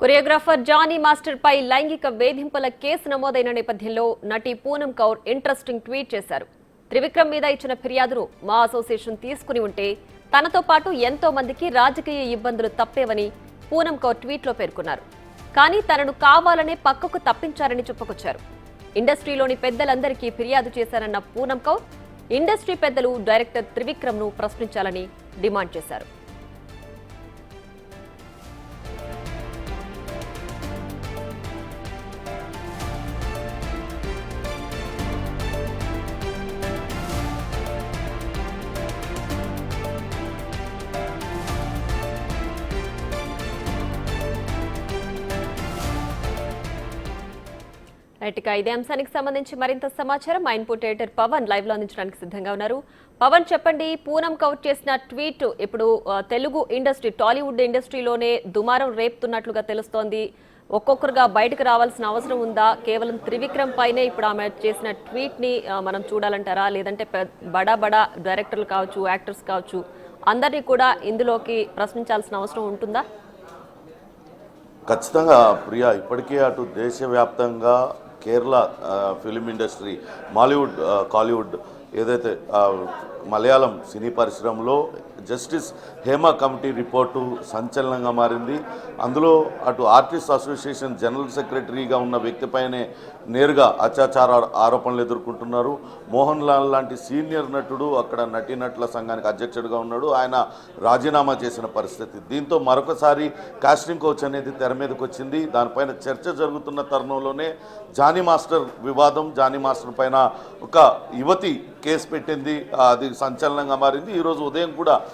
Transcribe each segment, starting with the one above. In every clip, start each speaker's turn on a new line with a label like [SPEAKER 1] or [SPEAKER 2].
[SPEAKER 1] Choreographer Johnny master పై లైంగిక వేధింపుల case నమోదైన నేపథ్యంలో నటి పూనం కౌర్ ఇంట్రెస్టింగ్ ట్వీట్ చేశారు. త్రివిక్రమ్ మీద ఇచ్చిన ఫిర్యాదును మా అసోసియేషన్ తీసుకుని ఉంటే తనతో పాటు ఎంతో మందికి రాజకీయ ఇబ్బందులు తప్పేవని పూనం కౌర్ ట్వీట్లో పేర్కొన్నారు. కానీ తనను కావాలనే పక్కకు తప్పించారని చెప్పుకొచ్చారు. ఇండస్ట్రీలోని పెద్దలందరికీ ఫిర్యాదు చేశారన్న పూనం కౌర్ ఇండస్ట్రీ పెద్దలు డైరెక్టర్ త్రివిక్రమ్ను ప్రశ్నించాలని డిమాండ్ చేశారు. రైట్ ఇక ఇదే అంశానికి సంబంధించి మరింత సమాచారం. మా ఇన్పుట్ ఎడిటర్ పవన్ లైవ్లో అందించడానికి సిద్ధంగా ఉన్నారు. పవన్ చెప్పండి పూనం కౌట్ చేసిన ట్వీట్ ఇప్పుడు తెలుగు ఇండస్ట్రీ టాలీవుడ్ ఇండస్ట్రీలోనే దుమారం రేపుతున్నట్లుగా తెలుస్తోంది. ఒక్కొక్కరుగా బయటకు రావాల్సిన అవసరం ఉందా? కేవలం త్రివిక్రమ్ పైనే ఇప్పుడు ఆమె చేసిన ట్వీట్ని మనం చూడాలంటారా? లేదంటే బడా బడా డైరెక్టర్లు కావచ్చు యాక్టర్స్ కావచ్చు అందరినీ కూడా ఇందులోకి ప్రశ్నించాల్సిన అవసరం ఉంటుందా?
[SPEAKER 2] ఖచ్చితంగా ప్రియా ఇప్పటికే అటు దేశవ్యాప్తంగా కేరళ ఫిలిం ఇండస్ట్రీ మాలీవుడ్ కాలీవుడ్ ఏదైతే మలయాళం సినీ పరిశ్రమలో జస్టిస్ హేమ కమిటీ రిపోర్టు సంచలనంగా మారింది. అందులో అటు ఆర్టిస్ట్ అసోసియేషన్ జనరల్ సెక్రటరీగా ఉన్న వ్యక్తిపైనే నేరుగా అత్యాచార ఆరోపణలు ఎదుర్కొంటున్నారు. మోహన్ లాల్ లాంటి సీనియర్ నటుడు అక్కడ నటీనటుల సంఘానికి అధ్యక్షుడిగా ఉన్నాడు. ఆయన రాజీనామా చేసిన పరిస్థితి. దీంతో మరొకసారి కాస్టింగ్ కోచ్ అనేది తెర మీదకి వచ్చింది. దానిపైన చర్చ జరుగుతున్న తరుణంలోనే జానీ మాస్టర్ వివాదం జానీ మాస్టర్ పైన ఒక యువతి కేసు పెట్టింది. అది సంచలనంగా మారింది. ఈరోజు ఉదయం కూడా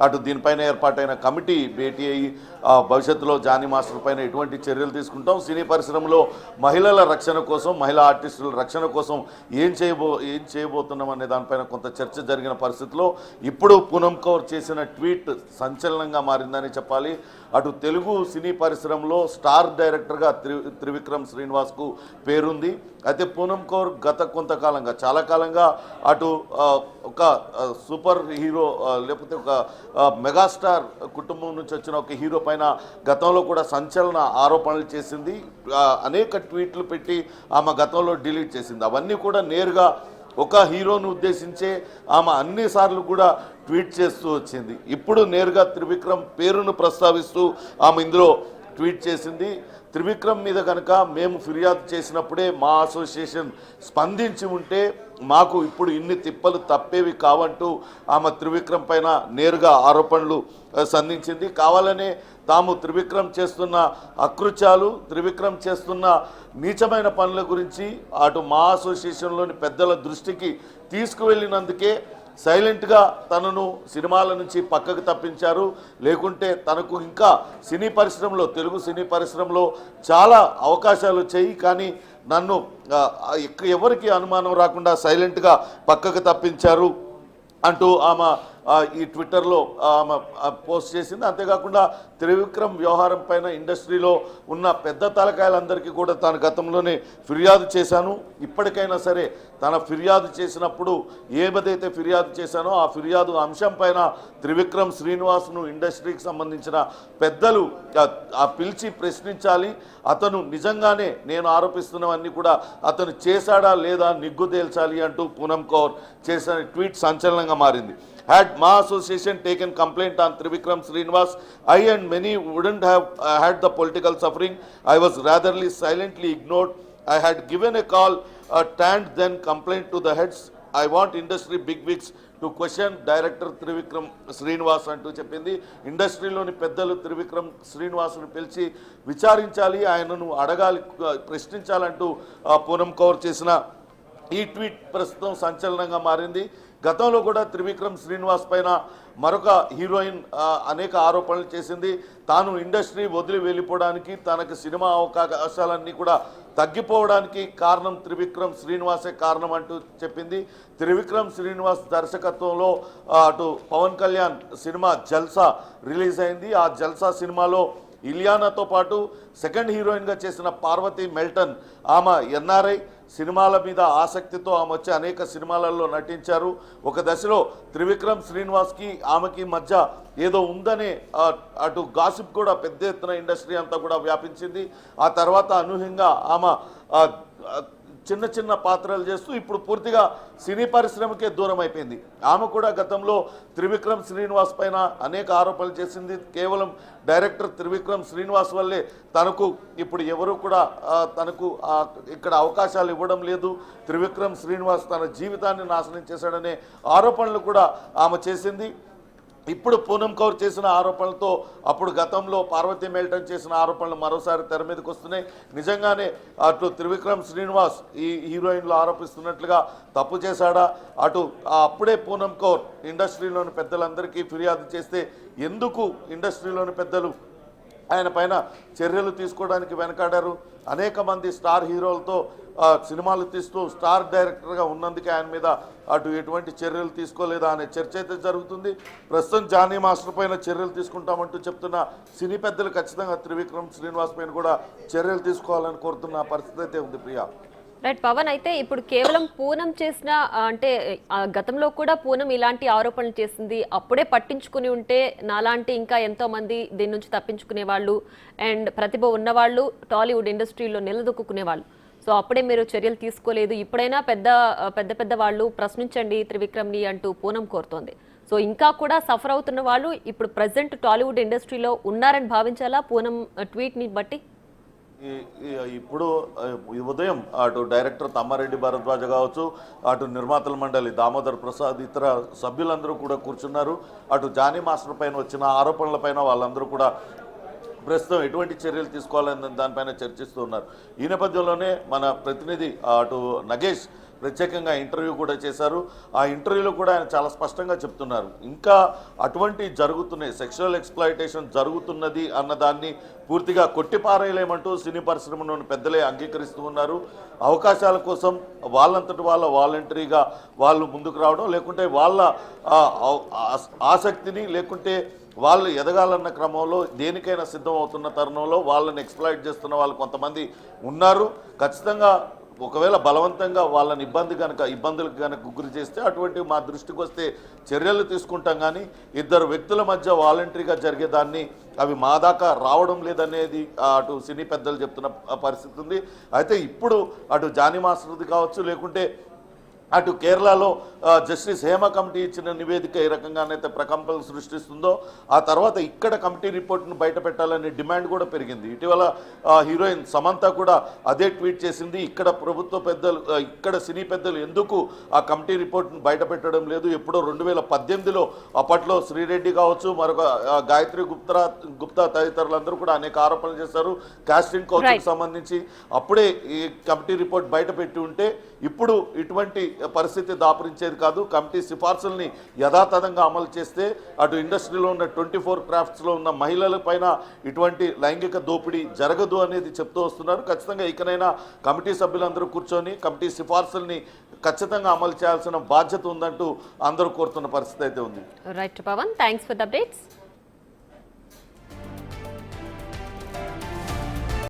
[SPEAKER 2] అటు దీనిపైన ఏర్పాటైన కమిటీ భేటీ అయ్యి ఆ, భవిష్యత్తులో జానీ మాస్టర్ పైన ఎటువంటి చర్యలు తీసుకుంటాం. సినీ పరిశ్రమలో మహిళల రక్షణ కోసం మహిళా ఆర్టిస్టుల రక్షణ కోసం ఏం చేయబో ఏం చేయబోతున్నాం అనే దానిపైన కొంత చర్చ జరిగిన పరిస్థితిలో ఇప్పుడు పూనం కౌర్ చేసిన ట్వీట్ సంచలనంగా మారిందని చెప్పాలి. అటు తెలుగు సినీ పరిశ్రమలో స్టార్ డైరెక్టర్గా త్రి త్రివిక్రమ్ శ్రీనివాస్కు పేరుంది. అయితే పూనం కౌర్ గత కొంతకాలంగా చాలా కాలంగా అటు ఒక సూపర్ హీరో లేకపోతే ఒక మెగాస్టార్ కుటుంబం నుంచి వచ్చిన ఒక హీరో పైన గతంలో కూడా సంచలన ఆరోపణలు చేసింది. అనేక ట్వీట్లు పెట్టి ఆమె గతంలో డిలీట్ చేసింది. అవన్నీ కూడా నేరుగా ఒక హీరోను ఉద్దేశించే ఆమె అన్నిసార్లు కూడా ట్వీట్ చేస్తూ వచ్చింది. ఇప్పుడు నేరుగా త్రివిక్రమ్ పేరును ప్రస్తావిస్తూ ఆమె ఇందులో ట్వీట్ చేసింది. త్రివిక్రమ్ మీద కనుక మేము ఫిర్యాదు చేసినప్పుడే మా అసోసియేషన్ స్పందించి ఉంటే మాకు ఇప్పుడు ఇన్ని తిప్పలు తప్పేవి కావంటూ ఆమె త్రివిక్రమ్ పైన నేరుగా ఆరోపణలు సంధించింది. కావాలనే తాము త్రివిక్రమ్ చేస్తున్న అకృత్యాలు త్రివిక్రమ్ చేస్తున్న నీచమైన పనుల గురించి అటు మా అసోసియేషన్లోని పెద్దల దృష్టికి తీసుకువెళ్ళినందుకే సైలెంట్గా తనను సినిమాల నుంచి పక్కకు తప్పించారు. లేకుంటే తనకు ఇంకా సినీ పరిశ్రమలో తెలుగు సినీ పరిశ్రమలో చాలా అవకాశాలు వచ్చాయి. కానీ నన్ను ఎక్క- ఎవరికి అనుమానం రాకుండా సైలెంట్గా పక్కకు తప్పించారు అంటూ ఆమె ఈ ట్విట్టర్లో ఆమె పోస్ట్ చేసింది. అంతేకాకుండా త్రివిక్రమ్ వ్యవహారం పైన ఇండస్ట్రీలో ఉన్న పెద్ద తలకాయలందరికీ కూడా తాను గతంలోనే ఫిర్యాదు చేశాను. ఇప్పటికైనా సరే తన ఫిర్యాదు చేసినప్పుడు ఏమదైతే ఫిర్యాదు చేశానో ఆ ఫిర్యాదు అంశం పైన త్రివిక్రమ్ శ్రీనివాస్ను ఇండస్ట్రీకి సంబంధించిన పెద్దలు ఆ పిలిచి ప్రశ్నించాలి. అతను నిజంగానే నేను ఆరోపిస్తున్నవన్నీ కూడా అతను చేశాడా లేదా నిగ్గు తేల్చాలి అంటూ పూనం కౌర్ చేసిన ట్వీట్ సంచలనంగా మారింది. Had Ma Association taken complaint on Trivikram Srinivas, I and many wouldn't have uh, had the political suffering. I was ratherly silently ignored. I had given a call, uh, tanned then complaint to the heads. I want industry bigwigs to question director Trivikram Srinivas అంటూ చెప్పింది ఇండస్ట్రీలోని పెద్దలు త్రివిక్రమ్ శ్రీనివాసును పిలిచి విచారించాలి ఆయనను అడగాలి ప్రశ్నించాలంటూ పూనం కౌర్ చేసిన ఈ tweet ప్రస్తుతం సంచలనంగా మారింది గతంలో కూడా త్రివిక్రమ్ శ్రీనివాస్ పైన మరొక హీరోయిన్ అనేక ఆరోపణలు చేసింది. తాను ఇండస్ట్రీ వదిలి వెళ్ళిపోవడానికి తనకు సినిమా అవకాశాలన్నీ కూడా తగ్గిపోవడానికి కారణం త్రివిక్రమ్ శ్రీనివాసే కారణం అంటూ చెప్పింది. త్రివిక్రమ్ శ్రీనివాస్ దర్శకత్వంలో అటు పవన్ కళ్యాణ్ సినిమా జల్సా రిలీజ్ అయింది. ఆ జల్సా సినిమాలో ఇలియానాతో పాటు సెకండ్ హీరోయిన్గా చేసిన పార్వతి మెల్టన్ ఆమె ఎన్ఆర్ఐ సినిమాల మీద ఆసక్తితో ఆమె వచ్చి అనేక సినిమాలలో నటించారు. ఒక దశలో త్రివిక్రమ్ శ్రీనివాస్కి ఆమెకి మధ్య ఏదో ఉందనే అటు గాసిప్ కూడా పెద్ద ఎత్తున ఇండస్ట్రీ అంతా కూడా వ్యాపించింది. ఆ తర్వాత అనూహ్యంగా ఆమె చిన్న చిన్న పాత్రలు చేస్తూ ఇప్పుడు పూర్తిగా సినీ పరిశ్రమకే దూరం అయిపోయింది. ఆమె కూడా గతంలో త్రివిక్రమ్ శ్రీనివాస్ పైన అనేక ఆరోపణలు చేసింది. కేవలం డైరెక్టర్ త్రివిక్రమ్ శ్రీనివాస్ వల్లే తనకు ఇప్పుడు ఎవరు కూడా తనకు ఇక్కడ అవకాశాలు ఇవ్వడం లేదు. త్రివిక్రమ్ శ్రీనివాస్ తన జీవితాన్ని నాశనం చేశాడనే ఆరోపణలు కూడా ఆమె చేసింది. ఇప్పుడు పూనం కౌర్ చేసిన ఆరోపణలతో అప్పుడు గతంలో పార్వతీ మేల్టన్ చేసిన ఆరోపణలు మరోసారి తెర మీదకి వస్తున్నాయి. నిజంగానే అటు త్రివిక్రమ్ శ్రీనివాస్ ఈ హీరోయిన్లు ఆరోపిస్తున్నట్లుగా తప్పు చేశాడా? అటు అప్పుడే పూనం కౌర్ ఇండస్ట్రీలోని పెద్దలందరికీ ఫిర్యాదు చేస్తే ఎందుకు ఇండస్ట్రీలోని పెద్దలు ఆయన పైన చర్యలు తీసుకోవడానికి వెనకాడారు. అనేక మంది స్టార్ హీరోలతో సినిమాలు తీస్తూ స్టార్ డైరెక్టర్గా ఉన్నందుకే ఆయన మీద అటు ఎటువంటి చర్యలు తీసుకోలేదా అనే చర్చ అయితే జరుగుతుంది. ప్రస్తుతం జానీ మాస్టర్ పైన చర్యలు తీసుకుంటామంటూ చెప్తున్న సినీ పెద్దలు ఖచ్చితంగా త్రివిక్రమ్ శ్రీనివాస్ పైన కూడా చర్యలు తీసుకోవాలని కోరుతున్న పరిస్థితి అయితే ఉంది ప్రియా.
[SPEAKER 1] రైట్ పవన్ అయితే ఇప్పుడు కేవలం పూనం చేసిన అంటే గతంలో కూడా పూనం ఇలాంటి ఆరోపణలు చేసింది. అప్పుడే పట్టించుకుని ఉంటే నాలాంటి ఇంకా ఎంతో మంది దీని నుంచి తప్పించుకునే వాళ్ళు అండ్ ప్రతిభ ఉన్నవాళ్ళు టాలీవుడ్ ఇండస్ట్రీలో నిలదొక్కునే వాళ్ళు సో అప్పుడే మీరు చర్యలు తీసుకోలేదు. ఇప్పుడైనా పెద్ద పెద్ద పెద్ద వాళ్ళు ప్రశ్నించండి త్రివిక్రమ్ని అంటూ పూనం కోరుతోంది. సో ఇంకా కూడా సఫర్ అవుతున్న వాళ్ళు ఇప్పుడు ప్రజెంట్ టాలీవుడ్ ఇండస్ట్రీలో ఉన్నారని భావించాలా? పూనం ట్వీట్ని బట్టి?
[SPEAKER 2] ఇప్పుడు ఈ ఉదయం అటు డైరెక్టర్ తమ్మారెడ్డి భరద్వాజ కావచ్చు అటు నిర్మాతల మండలి దామోదర్ ప్రసాద్ ఇతర సభ్యులందరూ కూడా కూర్చున్నారు. అటు జానీ మాస్టర్ పైన వచ్చిన ఆరోపణలపైన వాళ్ళందరూ కూడా ప్రస్తుతం ఎటువంటి చర్యలు తీసుకోవాలని దానిపైన చర్చిస్తూ ఉన్నారు. ఈ నేపథ్యంలోనే మన ప్రతినిధి అటు నగేష్ ప్రత్యేకంగా ఇంటర్వ్యూ కూడా చేశారు. ఆ ఇంటర్వ్యూలో కూడా ఆయన చాలా స్పష్టంగా చెప్తున్నారు. ఇంకా అటువంటి జరుగుతున్నాయి సెక్షువల్ ఎక్స్ప్లాయిటేషన్ జరుగుతున్నది అన్నదాన్ని పూర్తిగా కొట్టిపారేయలేమంటూ సినీ పరిశ్రమలోని పెద్దలే అంగీకరిస్తూ ఉన్నారు. అవకాశాల కోసం వాళ్ళంతటి వాళ్ళ వాలంటరీగా వాళ్ళు ముందుకు రావడం లేకుంటే వాళ్ళ ఆసక్తిని లేకుంటే వాళ్ళు ఎదగాలన్న క్రమంలో దేనికైనా సిద్ధం అవుతున్న తరుణంలో వాళ్ళని ఎక్స్ప్లాయిట్ చేస్తున్న వాళ్ళు కొంతమంది ఉన్నారు. ఖచ్చితంగా ఒకవేళ బలవంతంగా వాళ్ళని ఇబ్బంది కనుక ఇబ్బందులకు కనుక గురి చేస్తే అటువంటి మా దృష్టికి వస్తే చర్యలు తీసుకుంటాం కానీ ఇద్దరు వ్యక్తుల మధ్య వాలంటరీగా జరిగేదాన్ని అవి మా దాకా రావడం లేదనేది అటు సినీ పెద్దలు చెప్తున్న పరిస్థితి ఉంది. అయితే ఇప్పుడు అటు జానీ మాస్టర్ది కావచ్చు లేకుంటే అటు కేరళలో జస్టిస్ హేమ కమిటీ ఇచ్చిన నివేదిక ఏ రకంగానైతే ప్రకంపనలు సృష్టిస్తుందో ఆ తర్వాత ఇక్కడ కమిటీ రిపోర్ట్ను బయట పెట్టాలనే డిమాండ్ కూడా పెరిగింది. ఇటీవల హీరోయిన్ సమంత కూడా అదే ట్వీట్ చేసింది ఇక్కడ ప్రభుత్వ పెద్దలు ఇక్కడ సినీ పెద్దలు ఎందుకు ఆ కమిటీ రిపోర్ట్ను బయట పెట్టడం లేదు? ఎప్పుడో రెండు వేల పద్దెనిమిదిలో అప్పట్లో శ్రీరెడ్డి కావచ్చు మరొక గాయత్రి గుప్తా గుప్తా తదితరులందరూ కూడా అనేక ఆరోపణలు చేశారు కాస్టింగ్ కౌన్సిల్
[SPEAKER 1] Right.
[SPEAKER 2] సంబంధించి. అప్పుడే ఈ కమిటీ రిపోర్ట్ బయట పెట్టి ఉంటే ఇప్పుడు ఇటువంటి పరిస్థితి దాపరించేది కాదు. కమిటీ సిఫార్సుల్ని యథాతథంగా అమలు చేస్తే అటు ఇండస్ట్రీలో ఉన్న ట్వంటీ ఫోర్ క్రాఫ్ట్స్లో ఉన్న మహిళల పైన ఇటువంటి లైంగిక దోపిడీ జరగదు అనేది చెప్తూ వస్తున్నారు. ఖచ్చితంగా ఇకనైనా కమిటీ సభ్యులందరూ కూర్చొని కమిటీ సిఫార్సుల్ని ఖచ్చితంగా అమలు చేయాల్సిన బాధ్యత ఉందంటూ అందరూ కోరుతున్న పరిస్థితి అయితే ఉంది.
[SPEAKER 1] Right Pawan thanks for the updates